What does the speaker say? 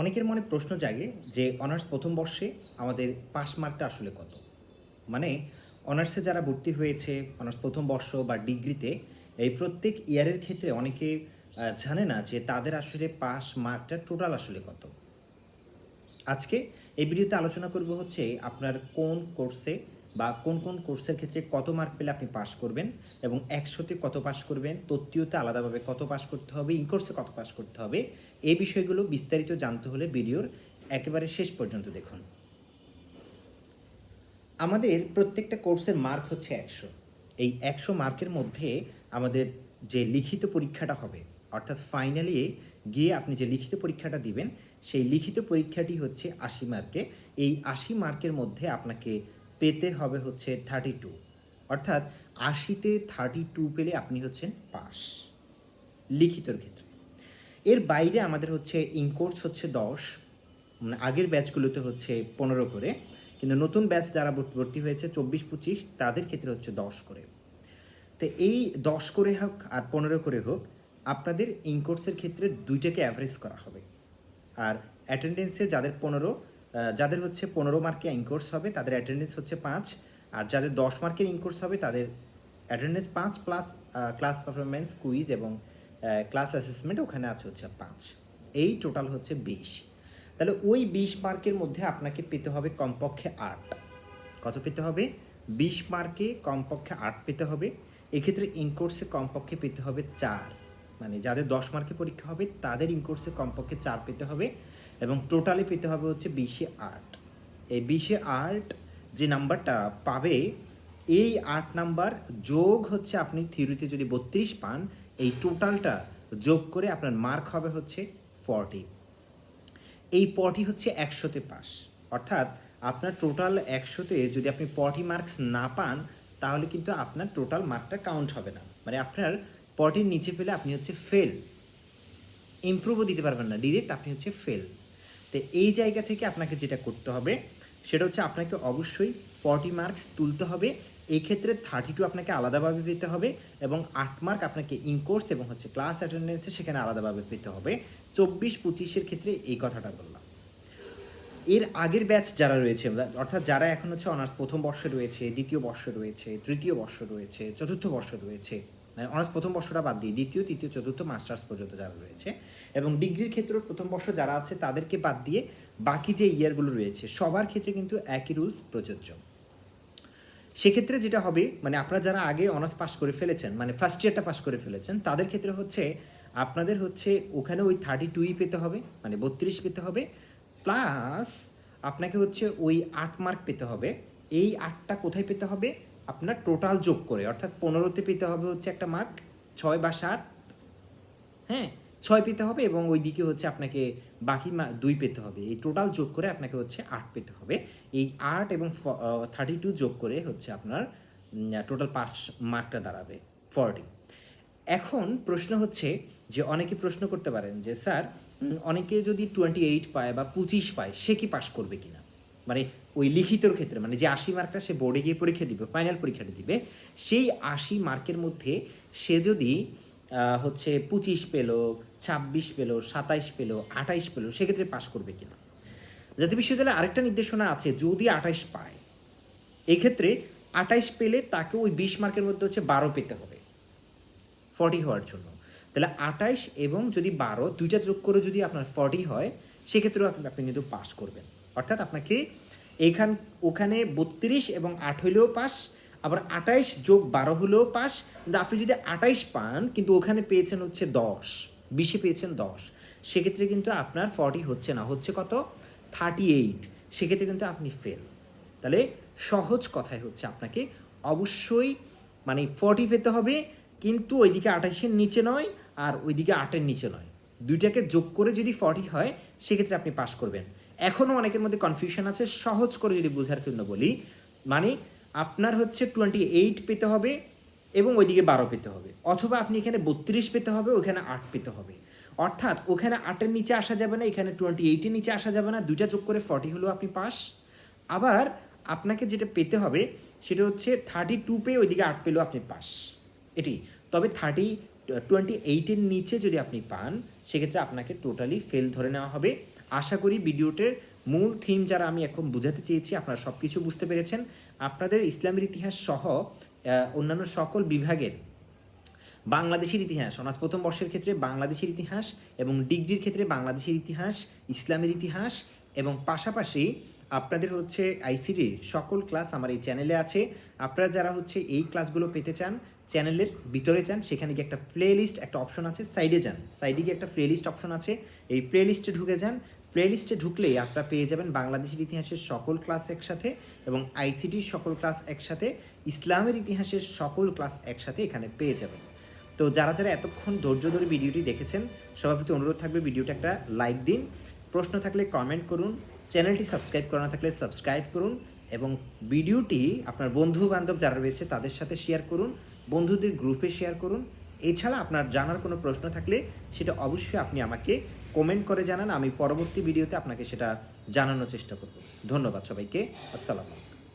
অনেকের মনে প্রশ্ন জাগে যে অনার্স প্রথম বর্ষে আমাদের পাস মার্কটা আসলে কত? মানে অনার্সে যারা ভর্তি হয়েছে, অনার্স প্রথম বর্ষ বা ডিগ্রিতে, এই প্রত্যেক ইয়ারের ক্ষেত্রে অনেকে জানে না যে তাদের আসলে পাস মার্কটা টোটাল আসলে কত। আজকে এই ভিডিওতে আলোচনা করব হচ্ছে আপনার কোন কোর্সে বা কোন কোন কোর্সের ক্ষেত্রে কত মার্ক পেলে আপনি পাস করবেন এবং একশোতে কত পাস করবেন, তত্ত্বীয়তে আলাদাভাবে কত পাস করতে হবে ইনকোর্সে কত পাস করতে হবে এই বিষয়গুলো বিস্তারিত জানতে হলে ভিডিওর একেবারে শেষ পর্যন্ত দেখুন। আমাদের প্রত্যেকটা কোর্সের মার্ক হচ্ছে একশো। এই একশো মার্কের মধ্যে আমাদের যে লিখিত পরীক্ষাটা হবে, অর্থাৎ ফাইনালি গিয়ে আপনি যে লিখিত পরীক্ষাটা দিবেন, সেই লিখিত পরীক্ষাটি হচ্ছে আশি মার্কে। এই আশি মার্কের মধ্যে আপনাকে পেতে হবে হচ্ছে থার্টি টু অর্থাৎ আশিতে থার্টি টু পেলে আপনি হচ্ছেন পাস লিখিতর ক্ষেত্রে। এর বাইরে আমাদের হচ্ছে ইনকোর্স হচ্ছে দশ মানে আগের ব্যাচগুলোতে হচ্ছে পনেরো করে, কিন্তু নতুন ব্যাচ যারা ভর্তি- হয়েছে চব্বিশ, পঁচিশ, তাদের ক্ষেত্রে হচ্ছে দশ করে। তো এই দশ করে হোক আর পনেরো করে হোক, আপনাদের ইনকোর্সের ক্ষেত্রে দুইটাকে অ্যাভারেজ করা হবে। আর অ্যাটেন্ডেন্সে যাদের পনেরো যাদের হচ্ছে পনেরো মার্কে ইনকোর্স হবে, তাদের অ্যাটেন্ডেন্স হচ্ছে পাঁচ, আর যাদের দশ মার্কের ইনকোর্স হবে, তাদের অ্যাটেন্ডেন্স পাঁচ প্লাস ক্লাস পারফরমেন্স কুইজ এবং ক্লাস অ্যাসেসমেন্ট ওখানে আছে হচ্ছে পাঁচ। এই টোটাল হচ্ছে বিশ। তাহলে ওই বিশ মার্কের মধ্যে আপনাকে পেতে হবে কমপক্ষে আট। কত পেতে হবে? বিশ মার্কে কমপক্ষে আট পেতে হবে। এক্ষেত্রে ইনকোর্সে কমপক্ষে পেতে হবে চার। মানে যাদের দশ মার্কে পরীক্ষা হবে, তাদের ইনকোর্সে কমপক্ষে চার পেতে হবে এবং টোটালে পেতে হবে হচ্ছে বিশে আট। এই বিশে আট যে নাম্বারটা পাবে, এই আট নাম্বার যোগ হচ্ছে আপনি থিওরিতে যদি বত্রিশ পান এই টোটালটা যোগ করে আপনার মার্ক হবে হচ্ছে ফর্টি এই পটি হচ্ছে একশোতে পাস অর্থাৎ আপনার টোটাল একশোতে যদি আপনি পটি মার্কস না পান, তাহলে কিন্তু আপনার টোটাল মার্কটা কাউন্ট হবে না। মানে আপনার পটির নিচে পেলে আপনি হচ্ছে ফেল ইমপ্রুভও দিতে পারবেন না ডিরেক্ট আপনি হচ্ছে ফেল তো এই জায়গা থেকে আপনাকে যেটা করতে হবে, সেটা হচ্ছে আপনাকে অবশ্যই ফর্টি মার্কস তুলতে হবে। এই ক্ষেত্রে থার্টি টু আপনাকে আলাদাভাবে পেতে হবে এবং আট মার্ক আপনাকে ইনকোর্স এবং হচ্ছে ক্লাস অ্যাটেন্ডেন্সে সেখানে আলাদাভাবে পেতে হবে। চব্বিশ পঁচিশের ক্ষেত্রে এই কথাটা বললাম। এর আগের ব্যাচ যারা রয়েছে, অর্থাৎ যারা এখন হচ্ছে অনার্স প্রথম বর্ষে রয়েছে, দ্বিতীয় বর্ষ রয়েছে, তৃতীয় বর্ষ রয়েছে, চতুর্থ বর্ষ রয়েছে মানে অনার্স প্রথম বর্ষটা বাদ দিয়ে দ্বিতীয়, তৃতীয়, চতুর্থ মাস্টার্স পর্যন্ত যারা রয়েছে এবং ডিগ্রির ক্ষেত্রেও প্রথম বর্ষ যারা আছে তাদেরকে বাদ দিয়ে বাকি যে ইয়ারগুলো রয়েছে, সবার ক্ষেত্রে কিন্তু একই রুলস প্রযোজ্য। সেক্ষেত্রে যেটা হবে মানে আপনারা যারা আগে অনার্স পাস করে ফেলেছেন মানে ফার্স্ট ইয়ারটা পাস করে ফেলেছেন, তাদের ক্ষেত্রে হচ্ছে আপনাদের হচ্ছে ওখানে ওই থার্টি টুই পেতে হবে মানে বত্রিশ পেতে হবে প্লাস আপনাকে হচ্ছে ওই আট মার্ক পেতে হবে। এই আটটা কোথায় পেতে হবে? আপনার টোটাল যোগ করে, অর্থাৎ পনেরোতে পেতে হবে হচ্ছে একটা মার্ক ছয় বা সাত হ্যাঁ? ছয় পেতে হবে এবং ওই দিকে হচ্ছে আপনাকে বাকি দুই পেতে হবে। এই টোটাল যোগ করে আপনাকে হচ্ছে আট পেতে হবে। এই আট এবং থার্টি টু যোগ করে হচ্ছে আপনার টোটাল পাস মার্কটা দাঁড়াবে ফর্টি এখন প্রশ্ন হচ্ছে যে অনেকে প্রশ্ন করতে পারেন যে, স্যার অনেকে যদি টোয়েন্টি এইট পায় বা পঁচিশ পায়, সে কি পাস করবে কিনা? মানে ওই লিখিতর ক্ষেত্রে মানে যে আশি মার্কটা সে বোর্ডে গিয়ে পরীক্ষা দিবে ফাইনাল পরীক্ষাটা দিবে, সেই আশি মার্কের মধ্যে সে যদি হচ্ছে পঁচিশ পেল, ছাব্বিশ পেল, সাতাইশ পেল, আঠাইশ পেল, সেক্ষেত্রে পাস করবে কিনা? জাতীয় বিশ্ববিদ্যালয়ে আরেকটা নির্দেশনা আছে, যদি আঠাইশ পায়, এক্ষেত্রে আঠাইশ পেলে তাকে ওই বিশ মার্কের মধ্যে হচ্ছে বারো পেতে হবে, ফর্টি হওয়ার জন্য। তাহলে আঠাইশ এবং যদি বারো, দুইটা যোগ করে যদি আপনার ফর্টি হয়, সেক্ষেত্রেও আপনি কিন্তু পাস করবেন। অর্থাৎ আপনাকে এইখান ওখানে বত্রিশ এবং আট হইলেও পাস আবার আঠাইশ যোগ বারো হলেও পাস, কিন্তু আপনি যদি আঠাইশ পান, কিন্তু ওখানে পেয়েছেন হচ্ছে দশ, বিশে পেয়েছেন দশ, সেক্ষেত্রে কিন্তু আপনার ফর্টি হচ্ছে না, হচ্ছে কত? থার্টি এইট সেক্ষেত্রে কিন্তু আপনি ফেল তাহলে সহজ কথাই হচ্ছে আপনাকে, অবশ্যই মানে ফর্টি পেতে হবে, কিন্তু ওইদিকে আঠাশের নিচে নয় আর ওইদিকে আটের নিচে নয়। দুইটাকে যোগ করে যদি ফর্টি হয়, সেক্ষেত্রে আপনি পাস করবেন। এখনও অনেকের মধ্যে কনফিউশন আছে, সহজ করে যদি বোঝার জন্য বলি মানে আপনার হচ্ছে টোয়েন্টি এইট পেতে হবে এবং ওইদিকে বারো পেতে হবে। অথবা আপনি এখানে বত্রিশ পেতে হবে, ওখানে আট পেতে হবে। অর্থাৎ ওখানে আটের নিচে আসা যাবে না, এখানে টোয়েন্টি এইটের নিচে আসা যাবে না, দুইটা যোগ করে ফর্টি হলেও আপনি পাস। আবার আপনাকে যেটা পেতে হবে, সেটা হচ্ছে থার্টি টু পেয়ে ওইদিকে আট পেলেও আপনি পাস। এটি। তবে থার্টি টোয়েন্টি এইটের নিচে যদি আপনি পান, সেক্ষেত্রে আপনাকে টোটালি ফেল ধরে নেওয়া হবে। আশা করি ভিডিওটির মূল থিম যারা আমি এখন বোঝাতে চেয়েছি, আপনারা সব কিছু বুঝতে পেরেছেন। আপনাদের ইসলামের ইতিহাস সহ অন্যান্য সকল বিভাগের বাংলাদেশের ইতিহাস অনার্স প্রথম বর্ষের ক্ষেত্রে বাংলাদেশের ইতিহাস এবং ডিগ্রির ক্ষেত্রে বাংলাদেশের ইতিহাস, ইসলামের ইতিহাস এবং পাশাপাশি আপনাদের হচ্ছে আইসিডির সকল ক্লাস আমার এই চ্যানেলে আছে। আপনারা যারা হচ্ছে এই ক্লাসগুলো পেতে চান, চ্যানেলের ভিতরে যান সেখানে গিয়ে একটা প্লে লিস্ট একটা অপশন আছে সাইডে যান। সাইডে গিয়ে একটা প্লে লিস্ট অপশন আছে। এই প্লে লিস্টে ঢুকে যান প্লে লিস্টে ঢুকলেই আপনারা পেয়ে যাবেন বাংলাদেশের ইতিহাসের সকল ক্লাস একসাথে এবং আইসিটির সকল ক্লাস একসাথে, ইসলামের ইতিহাসের সকল ক্লাস একসাথে এখানে পেয়ে যাবেন। তো যারা যারা এতক্ষণ ধৈর্য ধরে ভিডিওটি দেখেছেন, সবার প্রতি অনুরোধ থাকবে ভিডিওটা একটা লাইক দিন। প্রশ্ন থাকলে কমেন্ট করুন, চ্যানেলটি সাবস্ক্রাইব করা না থাকলে সাবস্ক্রাইব করুন এবং ভিডিওটি আপনার বন্ধু বান্ধব যারা রয়েছে তাদের সাথে শেয়ার করুন, বন্ধুদের গ্রুপে শেয়ার করুন। এছাড়া আপনার জানার কোনো প্রশ্ন থাকলে সেটা অবশ্যই আপনি আমাকে কমেন্ট করে জানান আমি পরবর্তী ভিডিওতে আপনাকে সেটা জানানোর চেষ্টা করব। ধন্যবাদ সবাইকে আসসালাম